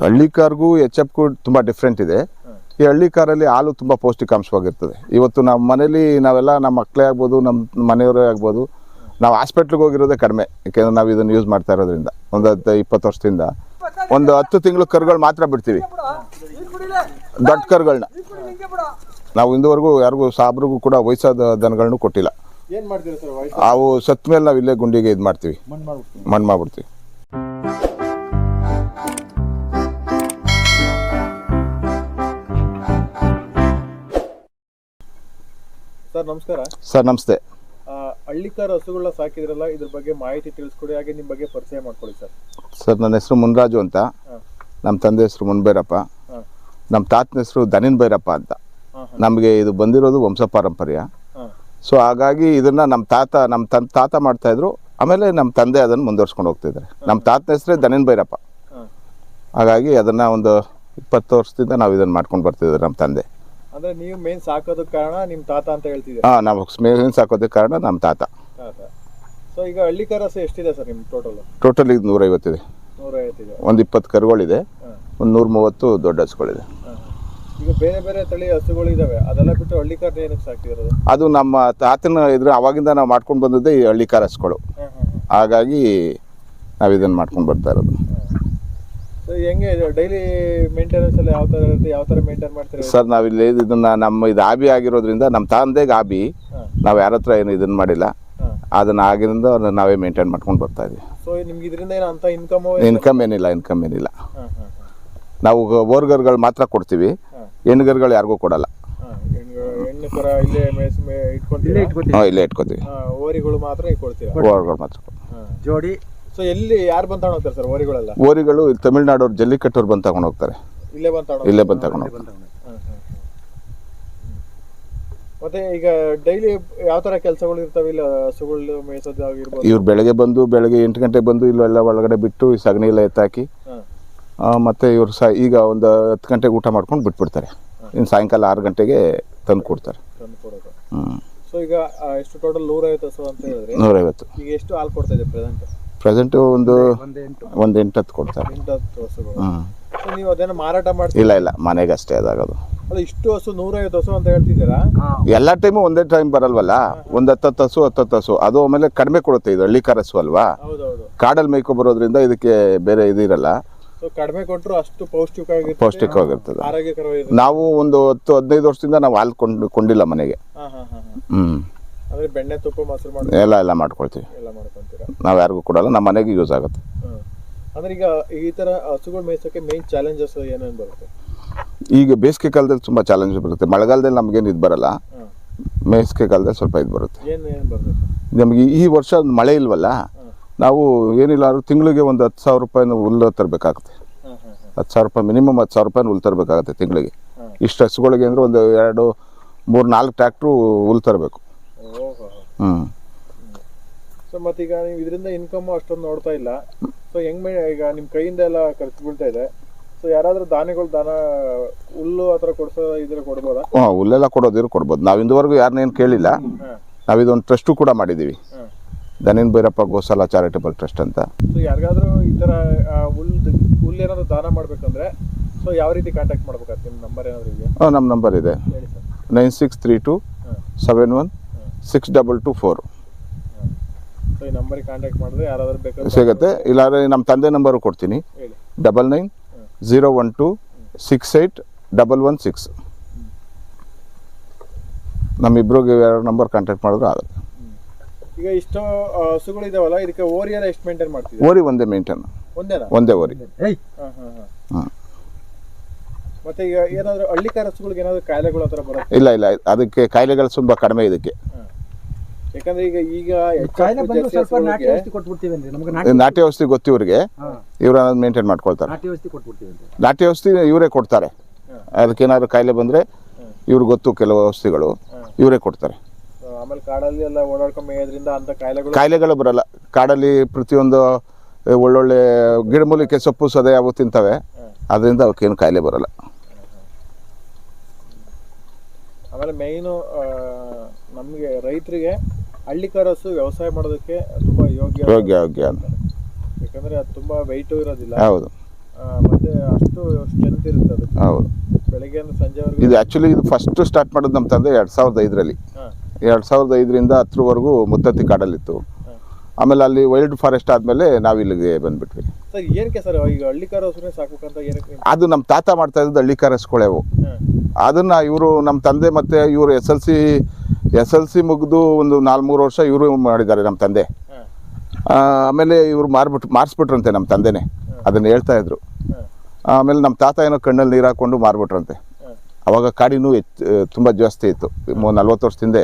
ಹಳ್ಳಿ ಕಾರ್ಗೂ ಎಚ್ ಎಫ್ಗೂ ತುಂಬ ಡಿಫ್ರೆಂಟ್ ಇದೆ. ಈ ಹಳ್ಳಿ ಕಾರಲ್ಲಿ ಹಾಲು ತುಂಬ ಪೌಷ್ಟಿಕಾಂಶವಾಗಿರ್ತದೆ. ಇವತ್ತು ನಮ್ಮ ಮನೇಲಿ ನಾವೆಲ್ಲ ನಮ್ಮ ಮಕ್ಕಳೇ ಆಗ್ಬೋದು ನಮ್ಮ ಮನೆಯವರೇ ಆಗ್ಬೋದು ನಾವು ಹಾಸ್ಪಿಟ್ಲಿಗೆ ಹೋಗಿರೋದೇ ಕಡಿಮೆ. ಯಾಕೆಂದ್ರೆ ನಾವು ಇದನ್ನು ಯೂಸ್ ಮಾಡ್ತಾ ಇರೋದ್ರಿಂದ. ಒಂದು ಹತ್ತು ಇಪ್ಪತ್ತು ವರ್ಷದಿಂದ. ಒಂದು ಹತ್ತು ತಿಂಗಳು ಕರುಗಳು ಮಾತ್ರ ಬಿಡ್ತೀವಿ. ದೊಡ್ಡ ಕರುಗಳನ್ನ ನಾವು ಇಂದುವರೆಗೂ ಯಾರಿಗೂ ಸಾಬ್ರಿಗೂ ಕೂಡ ವಯಸ್ಸಾದ ದನಗಳನ್ನೂ ಕೊಟ್ಟಿಲ್ಲ. ಅವು ಸತ್ತ ಮೇಲೆ ನಾವು ಇಲ್ಲೇ ಗುಂಡಿಗೆ ಇದು ಮಾಡ್ತೀವಿ. ಮಣ್ಣು ಮಾಡ್ಬಿಡ್ತೀವಿ. ಸರ್ ನಮಸ್ಕಾರ. ಸರ್ ನಮಸ್ತೆ. ಹಳ್ಳಿಕಾರ ಹಸುಗಳನ್ನ ಸಾಕಿದ್ರಲ್ಲ ಇದ್ರ ಬಗ್ಗೆ ಮಾಹಿತಿ ತಿಳಿಸ್ಕೊಡಿ ಹಾಗೆ ನಿಮ್ಮ ಬಗ್ಗೆ ಪರಿಚಯ ಮಾಡ್ಕೊಳ್ಳಿ ಸರ್. ಸರ್ ನನ್ನ ಹೆಸರು ಮುನ್ರಾಜು ಅಂತ. ನಮ್ಮ ತಂದೆ ಹೆಸರು ಮುನ್ಬೈರಪ್ಪ. ಹಾಂ. ನಮ್ಮ ತಾತನ ಹೆಸರು ದನಿನ್ ಭೈರಪ್ಪ ಅಂತ. ನಮಗೆ ಇದು ಬಂದಿರೋದು ವಂಶ ಪಾರಂಪರ್ಯ. ಸೊ ಹಾಗಾಗಿ ಇದನ್ನು ನಮ್ಮ ತಾತ ನಮ್ಮ ತನ್ ತಾತ ಮಾಡ್ತಾಯಿದ್ರು ಆಮೇಲೆ ನಮ್ಮ ತಂದೆ ಅದನ್ನು ಮುಂದುವರ್ಸ್ಕೊಂಡು ಹೋಗ್ತಿದ್ದಾರೆ ನಮ್ಮ ತಾತನ ಹೆಸರೇ ದನಿನ್ ಭೈರಪ್ಪ. ಹಾಗಾಗಿ ಅದನ್ನು ಒಂದು ಇಪ್ಪತ್ತು ವರ್ಷದಿಂದ ನಾವು ಇದನ್ನು ಮಾಡ್ಕೊಂಡು ಬರ್ತಿದ್ದೀವಿ ನಮ್ಮ ತಂದೆ. ಅಂದ್ರೆ ನೀವು ಮೇನ್ ಸಾಕೋದಕ್ಕೆ ಕಾರಣ ನಿಮ್ಮ ತಾತ ಅಂತ ಹೇಳ್ತಿದ್ದೀರಾ? ಹಾಂ ನಾವು ಮೇನ್ ಸಾಕೋದಕ್ಕೆ ಕಾರಣ ನಮ್ಮ ತಾತ. ತಾತ. ಸೊ ಈಗ ಹಳ್ಳಿಕಾರ ಹಸು ಎಷ್ಟಿದೆ ಸರ್ ನಿಮ್ಮ ಟೋಟಲ್ ಟೋಟಲ್ ಈಗ ನೂರೈವತ್ತಿದೆ ನೂರೈವತ್ತಿದೆ ಒಂದು ಇಪ್ಪತ್ತು ಕರುಗಳಿದೆ. ಒಂದು ನೂರ ಮೂವತ್ತು ದೊಡ್ಡ ಹಸುಗಳಿದೆ. ಈಗ ಬೇರೆ ಬೇರೆ ತಳಿ ಹಸುಗಳಿದಾವೆ ಅದೆಲ್ಲ ಬಿಟ್ಟು ಹಳ್ಳಿಕಾರ ಏನಕ್ಕೆ ಸಾಕ್ತಿರೋದು ಅದು ನಮ್ಮ ತಾತನ ಇದ್ರ ಅವಾಗಿಂದ ನಾವು ಮಾಡ್ಕೊಂಡು ಬಂದದ್ದೇ ಈ ಹಳ್ಳಿ ಕಾರ್ ಹಸುಗಳು. ಹಾಗಾಗಿ ನಾವು ಇದನ್ನು ಮಾಡ್ಕೊಂಡು ಬರ್ತಾ ಇರೋದು. ಹೆಂಗೆ ಡೈಲಿ ಮೇಂಟೆನೆನ್ಸ್ ಎಲ್ಲ ಯಾವ ಥರ ಇರುತ್ತೆ ಯಾವ ಥರ ಮೇಂಟೈನ್ ಮಾಡ್ತೀರಾ ಸರ್ ನಾವಿಲ್ಲಿ ಇದನ್ನ ನಮ್ಮ ಇದು ಆಬಿ ಆಗಿರೋದ್ರಿಂದ ನಮ್ಮ ತಂದೆಗೆ ಆಬಿ ನಾವು ಯಾರ ಹತ್ರ ಏನು ಇದನ್ನ ಮಾಡಿಲ್ಲ. ಅದನ್ನ ಆಗಿರಿಂದ ಆಗಿನಿಂದ ನಾವೇ ಮೇಂಟೈನ್ ಮಾಡ್ಕೊಂಡು ಬರ್ತಾ ಇದೀವಿ. ಸೊ ನಿಮ್ಗೆ ಇದರಿಂದ ಏನು ಅಂತ ಇನ್ಕಮ್ ಇನ್ಕಮ್ ಏನಿಲ್ಲ ಇನ್ಕಮ್ ಏನಿಲ್ಲ. ಹಾಂ ಹಾಂ ಹಾಂ. ನಾವು ಓರ್ಗರ್ಗಳು ಮಾತ್ರ ಕೊಡ್ತೀವಿ. ಹೆಣ್ಗರ್ಗಳು ಯಾರಿಗೂ ಕೊಡಲ್ಲ. ಹೆಣ್ಣು ಕರ ಇಲ್ಲೇ ಹಾಂ ಇಲ್ಲೇ ಇಟ್ಕೋತೀವಿ ಓರಿಗಳು ಮಾತ್ರ ಇಟ್ಕೊಳ್ತೀರಾ ಓರ್ಗಳು ಮಾತ್ರ ಜೋಡಿ ಸೊ ಎಲ್ಲಿ ಯಾರು ಬಂದು ತಗೊಂಡು ಹೋಗ್ತಾರೆ ಸರ್ ಓರಿಗಳೆಲ್ಲ ಓರಿಗಳು ತಮಿಳ್ನಾಡವ್ರು ಜಲ್ಲಿಕಟ್ಟವ್ರು ಬಂದು ತಗೊಂಡು ಹೋಗ್ತಾರೆ. ಇಲ್ಲೇ ಬಂದು ತಗೊಂಡು ಇಲ್ಲೇ ಬಂದು ತಗೊಂಡು ಹೋಗ್ತಾರೆ ಮತ್ತೆ ಈಗ ಡೈಲಿ ಯಾವ ತರ ಕೆಲಸಗಳು ಇರ್ತಾವೆ? ಇಲ್ಲ ಹಸುಗಳು ಮೇಯಿಸೋದಾಗಿರ್ಬೋದು ಇವ್ರು ಬೆಳಗ್ಗೆ ಬಂದು ಬೆಳಗ್ಗೆ ಎಂಟು ಗಂಟೆಗೆ ಬಂದು ಇಲ್ಲೆಲ್ಲ ಒಳಗಡೆ ಬಿಟ್ಟು ಈ ಸಗಣಿ ಎಲ್ಲ ಎತ್ತಾಕಿ ಮತ್ತೆ ಇವರು ಸಹ ಈಗ ಒಂದು ಹತ್ತು ಗಂಟೆಗೆ ಊಟ ಮಾಡ್ಕೊಂಡು ಬಿಟ್ಬಿಡ್ತಾರೆ. ಇನ್ನು ಸಾಯಂಕಾಲ ಆರು ಗಂಟೆಗೆ ತಂದು ಕೊಡ್ತಾರೆ. ಹ್ಞೂ ಸೊ ಈಗ ಎಷ್ಟು ಟೋಟಲ್ ನೂರೈವತ್ತು ಹಸು ಅಂತ ಹೇಳಿದ್ರೆ ನೂರೈವತ್ತು. ಈಗ ಎಷ್ಟು ಹಾಲು ಕೊಡ್ತಾ ಇದೆ ಪ್ರೆಸೆಂಟ್ ಪ್ರೆಸೆಂಟು ಒಂದು ಒಂದು ಎಂಟು ಒಂದು ಎಂಟು ಹತ್ತು ಕೊಡ್ತಾರೆ ಸೊ ನೀವು ಅದೇನೋ ಮಾರಾಟ ಮಾಡ್ತೀವಿ ಇಲ್ಲ ಇಲ್ಲ. ಮನೆಗೆ ಅಷ್ಟೇ ಅದಾಗೋದು. ಅಲ್ಲ ಇಷ್ಟು ಹಸು ನೂರೈವತ್ತು ಹಸು ಅಂತ ಹೇಳ್ತಿದ್ದೀರಾ? ಎಲ್ಲ ಟೈಮು ಒಂದೇ ಟೈಮ್ ಬರಲ್ವಲ್ಲ? ಒಂದು ಹತ್ತತ್ತು ಹಸು ಹತ್ತತ್ತು ಹಸು. ಅದು ಆಮೇಲೆ ಕಡಿಮೆ ಕೊಡುತ್ತೆ ಇದು ಹಳ್ಳಿ ಕರಸು ಅಲ್ವಾ? ಹೌದೌದು. ಕಾಡಲ್ಲಿ ಮೇಯ್ಕೊ ಬರೋದ್ರಿಂದ ಇದಕ್ಕೆ ಬೇರೆ ಇದಿರಲ್ಲ ಇರಲ್ಲ. ಸೊ ಕಡಿಮೆ ಕೊಟ್ಟರು ಅಷ್ಟು ಪೌಷ್ಟಿಕವಾಗಿರ್ತದೆ ಪೌಷ್ಟಿಕವಾಗಿರ್ತದೆ. ನಾವು ಒಂದು ಹತ್ತು ಹದಿನೈದು ವರ್ಷದಿಂದ ನಾವು ಹಾಲು ಕೊಂಡು ಕೊಂಡಿಲ್ಲ ಮನೆಗೆ. ಹಾ ಹಾ ಹಾ ಹಾ. ಹ್ಞೂ ಬೆಣ್ಣೆ ತುಪ್ಪ ಮೊಸರು ಮಾಡಿ ಎಲ್ಲ ಎಲ್ಲ ಮಾಡ್ಕೊಳ್ತೀವಿ. ಎಲ್ಲ ಮಾಡ್ಕೊಂತೀರಾ? ನಾವು ಯಾರಿಗೂ ಕೊಡಲ್ಲ ನಮ್ಮ ಮನೆಗೆ ಯೂಸ್ ಆಗುತ್ತೆ. ಅಂದ್ರೆ ಈಗ ಈ ತರ ಹಸುಗಳು ಮೇಯಿಸೋಕೆ ಮೇನ್ ಚಾಲೆಂಜಸ್ ಏನೇನು ಬರುತ್ತೆ? ಈಗ ಬೇಸಿಗೆ ಕಾಲದಲ್ಲಿ ತುಂಬ ಚಾಲೆಂಜ್ ಬರುತ್ತೆ. ಮಳೆಗಾಲದಲ್ಲಿ ನಮಗೇನು ಇದು ಬರಲ್ಲ. ಮೇಸಿಗೆ ಬೇಸಿಗೆ ಕಾಲದಲ್ಲಿ ಸ್ವಲ್ಪ ಇದು ಬರುತ್ತೆ. ನಮಗೆ ಈ ವರ್ಷ ಮಳೆ ಇಲ್ವಲ್ಲ ನಾವು ಏನಿಲ್ಲ ತಿಂಗಳಿಗೆ ಒಂದು ಹತ್ತು ಸಾವಿರ ರೂಪಾಯಿನ ಹುಲ್ಲು ತರಬೇಕಾಗುತ್ತೆ. ಹತ್ತು ಸಾವಿರ ರೂಪಾಯಿ ಮಿನಿಮಮ್ ಹತ್ತು ಸಾವಿರ ರೂಪಾಯಿನ ಹುಲ್ಲು ತರಬೇಕಾಗುತ್ತೆ ತಿಂಗಳಿಗೆ. ಇಷ್ಟು ಹಸುಗಳಿಗೆ ಅಂದರೆ ಒಂದು ಎರಡು ಮೂರು ನಾಲ್ಕು ಟ್ಯಾಕ್ಟ್ರು ಹುಲ್ಲು ತರಬೇಕು. ಹ್ಞೂ ಸೊ ಮತ್ತೀಗ ನೀವು ಇದರಿಂದ ಇನ್ಕಮ್ ಅಷ್ಟೊಂದು ನೋಡ್ತಾ ಇಲ್ಲ. ಸೊ ಹೆಂಗ್ ಈಗ ನಿಮ್ ಕೈಯಿಂದ ಎಲ್ಲ ಖರ್ಚು ಬೀಳ್ತಾ ಇದೆ. ಸೊ ಯಾರಾದ್ರೂ ದಾನಿಗಳು ದಾನ ಹುಲ್ಲು ಆ ಥರ ಕೊಡ್ಸೋ ಇದ್ರೆ ಕೊಡ್ಬೋದಾ? ಹಾಂ ಹುಲ್ಲೆಲ್ಲ ಕೊಡೋದಿರು ಕೊಡ್ಬೋದು. ನಾವು ಇಂದುವರೆಗೂ ಯಾರನ್ನೇನು ಕೇಳಿಲ್ಲ. ನಾವು ಇದೊಂದು ಟ್ರಸ್ಟು ಕೂಡ ಮಾಡಿದ್ದೀವಿ ದನಿನ್ ಭೈರಪ್ಪ ಗೋಸಾಲ ಚಾರಿಟಬಲ್ ಟ್ರಸ್ಟ್ ಅಂತ. ಸೊ ಯಾರಿಗಾದ್ರೂ ಈ ಥರ ಹುಲ್ ಹುಲ್ಲು ಏನಾದ್ರು ದಾನ ಮಾಡ್ಬೇಕಂದ್ರೆ ಸೊ ಯಾವ ರೀತಿ ಕಾಂಟ್ಯಾಕ್ಟ್ ಮಾಡ್ಬೇಕಾಗ್ತದೆ ನಿಮ್ಮ ನಂಬರ್ ಏನಾದ್ರು ಇದೆಯಾ? ಹಾಂ ನಮ್ಮ ನಂಬರ್ ಇದೆ. ಹೇಳಿ sir. Nine six three two seven one six double two four ಸಿಗುತ್ತೆ. ಇಲ್ಲಾಂದರೆ ನಮ್ಮ ತಂದೆ ನಂಬರು ಕೊಡ್ತೀನಿ. Double nine zero one two six eight double one six ನಮ್ಮಿಬ್ರಿಗೆ ಎರಡು ನಂಬರ್ ಕಾಂಟ್ಯಾಕ್ಟ್ ಮಾಡಿದ್ರು ಆಗುತ್ತೆ. ಈಗ ಇಷ್ಟು ಹಸುಗಳಿದಾವಲ್ಲ ಹಸುಗಳು ಇದಾವಲ್ಲ ಇದಕ್ಕೆ ಓರಿ ಎಲ್ಲ ಎಷ್ಟು ಮೇಂಟೈನ್ ಮಾಡ್ತೀವಿ ಓರಿ ಒಂದೇ ಮೇಂಟೈನ್ ಒಂದೇನಾ? ಒಂದೇ ಓರಿ. ಏಯ್! ಹಾಂ ಹಾಂ ಹಾಂ. ಹಾಂ. ಮತ್ತೆ ಈಗ ಏನಾದರೂ ಹಳ್ಳಿಕಾರ ಹಸುಗಳಿಗೆ ಏನಾದರೂ ಕಾಯಿಲೆಗಳು ಆ ಥರ ಬರುತ್ತೆ? ಇಲ್ಲ ಇಲ್ಲ. ಅದಕ್ಕೆ ಕಾಯಿಲೆಗಳು ತುಂಬ ಕಡಿಮೆ ಇದಕ್ಕೆ. ಯಾಕಂದ್ರೆ ಈಗ ಈಗ ಹೆಚ್ಚು ಕಾಯಿಲೆ ಬಂದು ಸ್ವಲ್ಪ ನಾಟಿ ಔಷಧಿ ಕೊಟ್ಬಿಡ್ತೀವಿ ಅಂದ್ರೆ ನಮಗೆ ಈ ನಾಟಿ ನಾಟಿ ಔಷಧಿ ಗೊತ್ತು ಇವ್ರಿಗೆ ಇವ್ರ ಮೇಂಟೈನ್ ಮಾಡ್ಕೊಳ್ತಾರೆ. ನಾಟಿ ಔಷಧಿ ಕೊಟ್ಬಿಡ್ತೀವಿ ಅಂದ್ರೆ. ನಾಟಿ ಔಷಧಿ ಇವರೇ ಕೊಡ್ತಾರೆ. ಅದಕ್ಕೇನಾದ್ರು ಕಾಯಿಲೆ ಬಂದ್ರೆ. ಇವ್ರಿಗೆ ಗೊತ್ತು ಕೆಲವು ಔಷಧಿಗಳು ಇವರೇ ಕೊಡ್ತಾರೆ. ಆಮೇಲೆ ಕಾಡಲ್ಲಿ ಎಲ್ಲ ಓಡಾಡ್ಕೊಂಡು ಮೇಯೋದ್ರಿಂದ ಅಂತ ಕಾಯಿಲೆಗಳು ಕಾಯಿಲೆಗಳು ಬರಲ್ಲ. ಕಾಡಲ್ಲಿ ಪ್ರತಿಯೊಂದು ಒಳ್ಳೊಳ್ಳೆ ಗಿಡಮೂಲಿಕೆ ಸೊಪ್ಪು ಸದೆ ಅವು ತಿಂತವೆ. ಅದರಿಂದ ಅವಕ್ಕೇನು ಕಾಯಿಲೆ ಬರಲ್ಲ. ಆಮೇಲೆ ಮೇಯ್ನು ನಮಗೆ ರೈತರಿಗೆ ಹಳ್ಳಿಕಾರ ಹಸು ವ್ಯವಸಾಯ ಮಾಡೋದಕ್ಕೆ ತುಂಬಾ ಯೋಗ್ಯ ಯೋಗ್ಯ ಯೋಗ್ಯ ಯಾಕಂದ್ರೆ ಅದು ತುಂಬಾ ವೆಯ್ಟು ಇರೋದಿಲ್ಲ. ಹೌದು. ಮತ್ತೆ ಅಷ್ಟು ಹೌದು. ಬೆಳಗ್ಗೆ ಸಂಜೆವರೆಗೂ ಇದು ಆ್ಯಕ್ಚುಲಿ ಇದು ಫಸ್ಟ್ ಸ್ಟಾರ್ಟ್ ಮಾಡೋದು ನಮ್ಮ ತಂದೆ ಎರಡು ಸಾವಿರದ ಐದರಲ್ಲಿ. ಎರಡು ಸಾವಿರದ ಐದರಿಂದ ಹತ್ತರವರೆಗೂ ಮುತ್ತತ್ತಿ ಕಾಡಲ್ಲಿತ್ತು. ಆಮೇಲೆ ಅಲ್ಲಿ ವೈಲ್ಡ್ ಫಾರೆಸ್ಟ್ ಆದಮೇಲೆ ನಾವು ಇಲ್ಲಿಗೆ ಬಂದ್ಬಿಟ್ವಿ. ಸರ್ ಏನಕ್ಕೆ ಸರ್ ಈಗ ಹಳ್ಳಿಕಾರ ಹಸುನೇ ಸಾಕ್ಬೇಕಂತ ಏನಕ್ಕೆ ಅದು ನಮ್ಮ ತಾತ ಮಾಡ್ತಾ ಇದ್ದದ್ದು ಹಳ್ಳಿಕಾರ ಕೊಳೆವು ಹಾ. ಅದನ್ನು ಇವರು ನಮ್ಮ ತಂದೆ ಮತ್ತು ಇವರು S L C S L C ಮುಗಿದು ಒಂದು ನಾಲ್ಕು ಮೂರು ವರ್ಷ ಇವರು ಮಾಡಿದ್ದಾರೆ ನಮ್ಮ ತಂದೆ. ಆಮೇಲೆ ಇವರು ಮಾರ್ಬಿಟ್ಟು ಮಾರಿಸ್ಬಿಟ್ರಂತೆ ನಮ್ಮ ತಂದೆನೇ. ಅದನ್ನು ಹೇಳ್ತಾ ಇದ್ರು. ಆಮೇಲೆ ನಮ್ಮ ತಾತ ಏನೋ ಕಣ್ಣಲ್ಲಿ ನೀರು ಹಾಕ್ಕೊಂಡು ಮಾರ್ಬಿಟ್ರಂತೆ. ಅವಾಗ ಕಾಡಿನೂ ಹೆಚ್ಚು ತುಂಬ ಜಾಸ್ತಿ ಇತ್ತು. ನಲ್ವತ್ತು ವರ್ಷದಿಂದ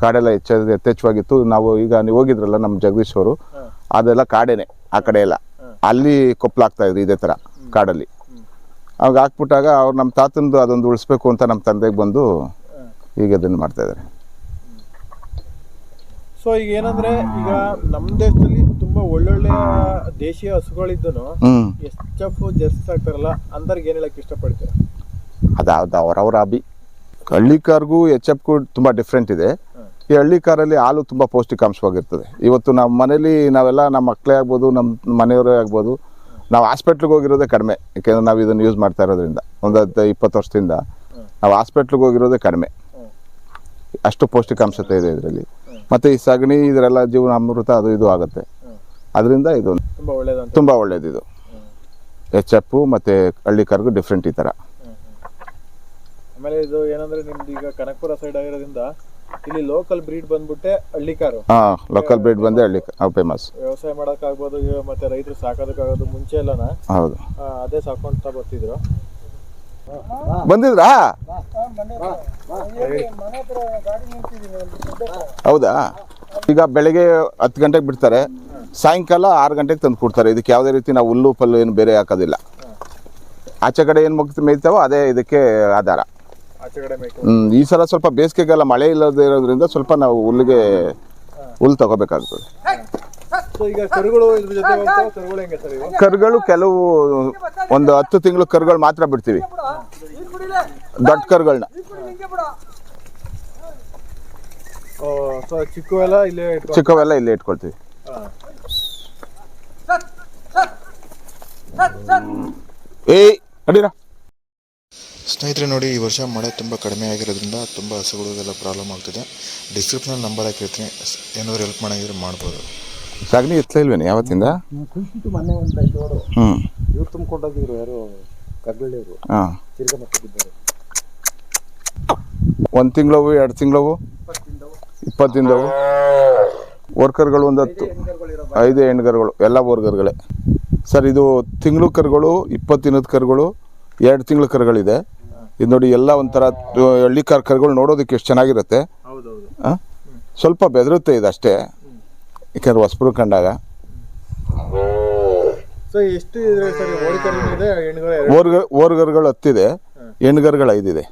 ಕಾಡೆಲ್ಲ ಹೆಚ್ಚ ಯಥೇಚ್ಛವಾಗಿತ್ತು ನಾವು ಈಗ ನೀವು ಹೋಗಿದ್ರಲ್ಲ ನಮ್ಮ ಜಗದೀಶ್ ಅವರು, ಅದೆಲ್ಲ ಕಾಡೇನೆ, ಆ ಕಡೆ ಎಲ್ಲ. ಅಲ್ಲಿ ಕೊಪ್ಪಲಾಗ್ತಾ ಇದ್ರು ಇದೇ ಥರ ಕಾಡಲ್ಲಿ. ಅವಾಗ ಹಾಕ್ಬಿಟ್ಟಾಗ ಅವ್ರು ನಮ್ಮ ತಾತಂದು ಅದೊಂದು ಉಳಿಸ್ಬೇಕು ಅಂತ ನಮ್ಮ ತಂದೆಗೆ ಬಂದು ಈಗ ಅದನ್ನು ಮಾಡ್ತಾ ಇದ್ದಾರೆ. ಸೊ ಈಗ ಏನಂದ್ರೆ ಈಗ ನಮ್ಮ ದೇಶದಲ್ಲಿ ತುಂಬಾ ಒಳ್ಳೊಳ್ಳೆ ದೇಶೀಯ ಹಸುಗಳಿದ್ದನು ಹ್ಞೂ ಎಚ್ ಎಫ್ ಜರ್ಸಿ ಆಗ್ತಾರಲ್ಲ ಅಂದರ್ಗೆ ಏನ್ ಹೇಳಕ್ ಇಷ್ಟಪಡ್ತೀರಾ? ಅದಾದ ಅವರವ್ರ ಅವರವರ ಅಭಿ. ಹಳ್ಳಿ ಕಾರ್ಗೂ ಎಚ್ ಎಫ್ಗೂ ತುಂಬ ಡಿಫ್ರೆಂಟ್ ಇದೆ. ಈ ಹಳ್ಳಿ ಕಾರಲ್ಲಿ ಹಾಲು ತುಂಬ ಪೌಷ್ಟಿಕಾಂಶವಾಗಿರ್ತದೆ. ಇವತ್ತು ನಮ್ಮ ಮನೇಲಿ ನಾವೆಲ್ಲ ನಮ್ಮ ಮಕ್ಕಳೇ ಆಗ್ಬೋದು ನಮ್ಮ ಮನೆಯವರೇ ಆಗ್ಬೋದು ನಾವು ಹಾಸ್ಪಿಟ್ಲಿಗೆ ಹೋಗಿರೋದೇ ಕಡಿಮೆ. ಯಾಕೆಂದ್ರೆ ನಾವು ಇದನ್ನು ಯೂಸ್ ಮಾಡ್ತಾ ಇರೋದ್ರಿಂದ. ಒಂದು ಹತ್ತು ಇಪ್ಪತ್ತು ವರ್ಷದಿಂದ ನಾವು ಹಾಸ್ಪಿಟ್ಲಿಗೆ ಹೋಗಿರೋದೇ ಕಡಿಮೆ. ಅಷ್ಟು ಪೌಷ್ಟಿಕಾಂಶತೆ ಇದೆ ಇದರಲ್ಲಿ. ಮತ್ತು ಈ ಸಗಣಿ ಇದರೆಲ್ಲ ಜೀವನ ಅಮೃತ ಅದು ಇದು ಆಗುತ್ತೆ. ಅದರಿಂದ ಇದು ತುಂಬಾ ಒಳ್ಳೇದಂತ. ತುಂಬ ಒಳ್ಳೇದು ಇದು ಎಚ್ ಎಫ್ ಮತ್ತೆ ಹಳ್ಳಿ ಕರ್ಗು ಡಿಫ್ರೆಂಟ್ ಈ ಥರ ಆಮೇಲೆ ಇದು ಏನಂದ್ರೆ ನಿಮ್ದು ಈಗ ಕನಕಪುರ ಸೈಡ್ ಆಗಿರೋದ್ರಿಂದ ಇಲ್ಲಿ ಲೋಕಲ್ ಬ್ರೀಡ್ ಬಂದ್ಬಿಟ್ಟೆ ಹಳ್ಳಿಕಾರು ಹಾ ಲೋಕಲ್ ಬ್ರೀಡ್ ಬಂದೆ ಹಳ್ಳಿ ಫೇಮಸ್ ವ್ಯವಸಾಯ ಮಾಡೋಕ್ಕಾಗ್ಬೋದು ಮತ್ತೆ ರೈತರು ಸಾಕೋದಕ್ಕಾಗೋದು ಮುಂಚೆ ಎಲ್ಲನ. ಹೌದು. ಅದೇ ಸಾಕೊಂತ ಬರ್ತಿದ್ರು. ಬಂದಿದ್ರಾ? ಹೌದಾ? ಈಗ ಬೆಳಗ್ಗೆ ಹತ್ತು ಗಂಟೆಗೆ ಬಿಡ್ತಾರೆ. ಸಾಯಂಕಾಲ ಆರು ಗಂಟೆಗೆ ತಂದು ಕೊಡ್ತಾರೆ. ಇದಕ್ಕೆ ಯಾವುದೇ ರೀತಿ ನಾವು ಹುಲ್ಲು ಪಲ್ಲು ಏನು ಬೇರೆ ಹಾಕೋದಿಲ್ಲ. ಆಚೆ ಕಡೆ ಏನು ಮುಗ್ದು ಮೇಯ್ತಾವೋ ಅದೇ ಇದಕ್ಕೆ ಆಧಾರ. ಈ ಸಲ ಸ್ವಲ್ಪ ಬೇಸಿಗೆಗೆಲ್ಲ ಮಳೆ ಇಲ್ಲದೇ ಇರೋದ್ರಿಂದ ಸ್ವಲ್ಪ ನಾವು ಹುಲ್ಲಿಗೆ ಹುಲ್ಲು ತಗೋಬೇಕಾಗ್ತದೆ. ಈಗ ಕರುಗಳು ಇದ್ರ ಜೊತೆ ಹೋಗ್ತಾವ ಕರುಗಳು ಹೆಂಗೆ ಸರ್ ಇವು? ಕರುಗಳು ಕೆಲವು ಒಂದು ಹತ್ತು ತಿಂಗಳು ಕರುಗಳು ಮಾತ್ರ ಬಿಡ್ತೀವಿ. ದೊಡ್ಡ ಕರುಗಳನ್ನ ಸೊ ಚಿಕ್ಕವೆಲ್ಲ ಇಲ್ಲೇ ಇಟ್ಕೊಂಡು ಚಿಕ್ಕವೆಲ್ಲ ಇಲ್ಲೇ ಇಟ್ಕೊಳ್ತೀವಿ. ಏಯ್ ನಡೀರಾ? ಸ್ನೇಹಿತರೆ ನೋಡಿ ಈ ವರ್ಷ ಮಳೆ ತುಂಬ ಕಡಿಮೆ ಆಗಿರೋದ್ರಿಂದ ತುಂಬ ಹಸುಗಳಿಗೆಲ್ಲ ಪ್ರಾಬ್ಲಮ್ ಆಗ್ತಿದೆ. ಡಿಸ್ಕ್ರಿಪ್ಷನಲ್ಲಿ ನಂಬರ್ ಹಾಕಿರ್ತೀನಿ. ಏನಾದರೂ ಏನಾದ್ರು ಹೆಲ್ಪ್ ಮಾಡೋಂಗಿದ್ರೆ ಮಾಡ್ಬೋದು. ಸಗಣಿ ಎತ್ತಲೇ ಇಲ್ವೇನೆ ಯಾವತ್ತಿಂದ? ಕುಂಚಿಟ್ಟು ಮೊನ್ನೆ ಒಂದು ಐದು ಅವರು ಹ್ಞೂ ಇವ್ರು ತುಂಬಿಕೊಂಡೋಗಿದ್ರು ಯಾರು ಕಗ್ಗಳಿಯವರು ಹಾಂ. ತಿರ್ಗಾ ಒಂದು ತಿಂಗಳವು ಎರಡು ತಿಂಗಳವು? ಇಪ್ಪತ್ತಿಂದವು? ವರ್ಕರ್ಗಳು ಒಂದು ಹತ್ತು ಐದು ಹೆಣ್ಗರುಗಳು ಎಲ್ಲ ವರ್ಕರ್ಗಳೇ ಸರ್ ಇದು ತಿಂಗಳು ಕರುಗಳು ಇಪ್ಪತ್ತಿನದ ಕರುಗಳು ಎರಡು ತಿಂಗಳ ಕರುಗಳಿದೆ. ಇದು ನೋಡಿ ಎಲ್ಲ ಒಂಥರ ಹಳ್ಳಿ ಕಾರ್ ಕರುಗಳು ನೋಡೋದಕ್ಕೆ ಎಷ್ಟು ಚೆನ್ನಾಗಿರುತ್ತೆ? ಸ್ವಲ್ಪ ಬೆದರುತ್ತೆ ಇದು ಅಷ್ಟೇ ಯಾಕಂದ್ರೆ ಹೊಸಬರು ಕಂಡಾಗ. ಸೊ ಎಷ್ಟು ಇದೆ ಸರ್ ಓಡಿ ಕರು ಇದೆ ಹೆಣ್ಗಳು ಎರಡು? ಓರ್ಗ ಓರ್ಗರ್ಗಳು ಹತ್ತಿದೆ ಹೆಣ್ಗರ್ಗಳು ಐದಿದೆ.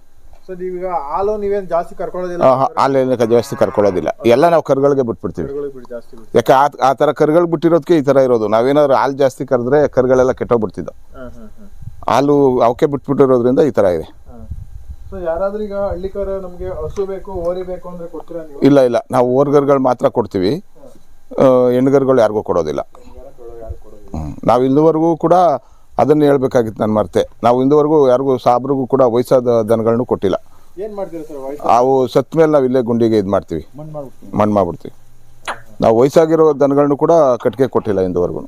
ಸೊ ನೀವೀಗ ಹಾಲು ನೀವೇನು ಜಾಸ್ತಿ ಕರ್ಕೊಳ್ಳೋದಿಲ್ಲ? ಹಾಲೇನು ಜಾಸ್ತಿ ಕರ್ಕೊಳ್ಳೋದಿಲ್ಲ. ಎಲ್ಲ ನಾವು ಕರ್ಗಳಿಗೆ ಬಿಟ್ಬಿಡ್ತೀವಿ. ಜಾಸ್ತಿ ಯಾಕೆ ಆ ಆ ಥರ ಕರುಗಳು ಬಿಟ್ಟಿರೋದಕ್ಕೆ ಈ ಥರ ಇರೋದು. ನಾವೇನಾದ್ರು ಹಾಲು ಜಾಸ್ತಿ ಕರೆದ್ರೆ ಕರ್ಗಳೆಲ್ಲ ಕೆಟ್ಟೋಗ್ಬಿಡ್ತಿದ್ದು ಹಾಂ ಹಾಂ ಹಾಂ. ಹಾಲು ಅವಕ್ಕೆ ಬಿಟ್ಬಿಟ್ಟಿರೋದ್ರಿಂದ ಈ ಥರ ಇದೆ. ಸೊ ಯಾರಾದ್ರೂ ಈಗ ಹಳ್ಳಿಕರ ನಮಗೆ ಹಸು ಬೇಕು ಓರಿ ಬೇಕು ಅಂದ್ರೆ ಕೊಡ್ತೀರಾ ನೀವು? ಇಲ್ಲ ಇಲ್ಲ. ನಾವು ಓರ್ಗರ್ಗಳು ಮಾತ್ರ ಕೊಡ್ತೀವಿ. ಹೆಣ್ಗರುಗಳು ಯಾರಿಗೂ ಕೊಡೋದಿಲ್ಲ. ನಾವು ಇಲ್ಲಿವರೆಗೂ ಕೂಡ ಅದನ್ನು ಹೇಳ್ಬೇಕಾಗಿತ್ತು ನಾನು ಮರ್ತೆ. ನಾವು ಇಂದುವರೆಗೂ ಯಾರಿಗೂ ಸಾಬ್ರಿಗೂ ಕೂಡ ವಯಸ್ಸಾದ ದನಗಳನ್ನು ಕೊಟ್ಟಿಲ್ಲ. ಅವು ಸತ್ತ ಮೇಲೆ ನಾವು ಇಲ್ಲೇ ಗುಂಡಿಗೆ ಇದು ಮಾಡ್ತೀವಿ. ಮಣ್ಣು ಮಾಡಿಬಿಡ್ತೀವಿ. ನಾವು ವಯಸ್ಸಾಗಿರೋ ದನಗಳನ್ನು ಕೂಡ ಕಟ್ಟಿಗೆ ಕೊಟ್ಟಿಲ್ಲ ಇಂದುವರೆಗೂ.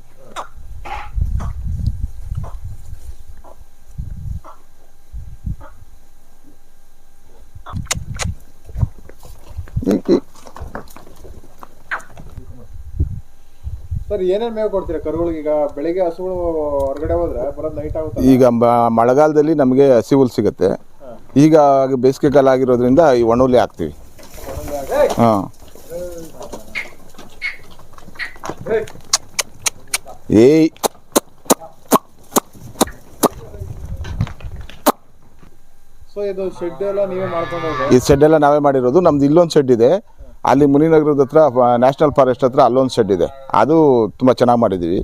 ಸರ್ ಏನೇನು ಮೇವು ಕೊಡ್ತೀರಾ? ಕರುಗಳಿಗೆ ಈಗ ಬೆಳಿಗ್ಗೆ ಹಸುಗಳು ಹೊರಗಡೆ ಹೋದ್ರೆ ಬರೋದು ನೈಟ್ ಆಗುತ್ತೆ ಈಗ ಮ- ಮಳೆಗಾಲದಲ್ಲಿ ನಮಗೆ ಹಸಿ ಹುಲ್ ಸಿಗುತ್ತೆ. ಈಗ ಬೇಸಿಗೆ ಕಾಲ ಆಗಿರೋದ್ರಿಂದ ಈ ಒಣಹುಲಿ ಹಾಕ್ತೀವಿ. ಹಾಂ. ಏಯ್. ಸೊ ಇದು ಶೆಡ್ ಎಲ್ಲ ನೀವೇ ಮಾಡ್ಕೊಂಡು ಹೋಗಿ ಈ ಶೆಡ್ ಎಲ್ಲ ನಾವೇ ಮಾಡಿರೋದು. ನಮ್ದು ಇಲ್ಲೊಂದು ಶೆಡ್ ಇದೆ. ಅಲ್ಲಿ ಮುನಿನಗರದ ಹತ್ರ ನ್ಯಾಷನಲ್ ಫಾರೆಸ್ಟ್ ಹತ್ರ ಅಲ್ಲೊಂದು ಶೆಡ್ ಇದೆ. ಅದು ತುಂಬ ಚೆನ್ನಾಗಿ ಮಾಡಿದ್ದೀವಿ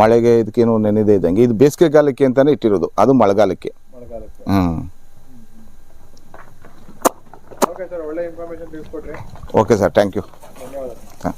ಮಳೆಗೆ ಇದಕ್ಕೇನು ನೆನೆದೇ ಇದ್ದಂಗೆ. ಇದು ಬೇಸಿಗೆಗಾಲಕ್ಕೆ ಅಂತಲೇ ಇಟ್ಟಿರೋದು. ಅದು ಮಳೆಗಾಲಕ್ಕೆ. ಹ್ಞೂ ಓಕೆ ಸರ್ ಒಳ್ಳೆ ಯು ತಿಳಿಸ್ಕೊಟ್ರಿ. ಓಕೆ ಸರ್ ಥ್ಯಾಂಕ್ ಯು ಹಾಂ.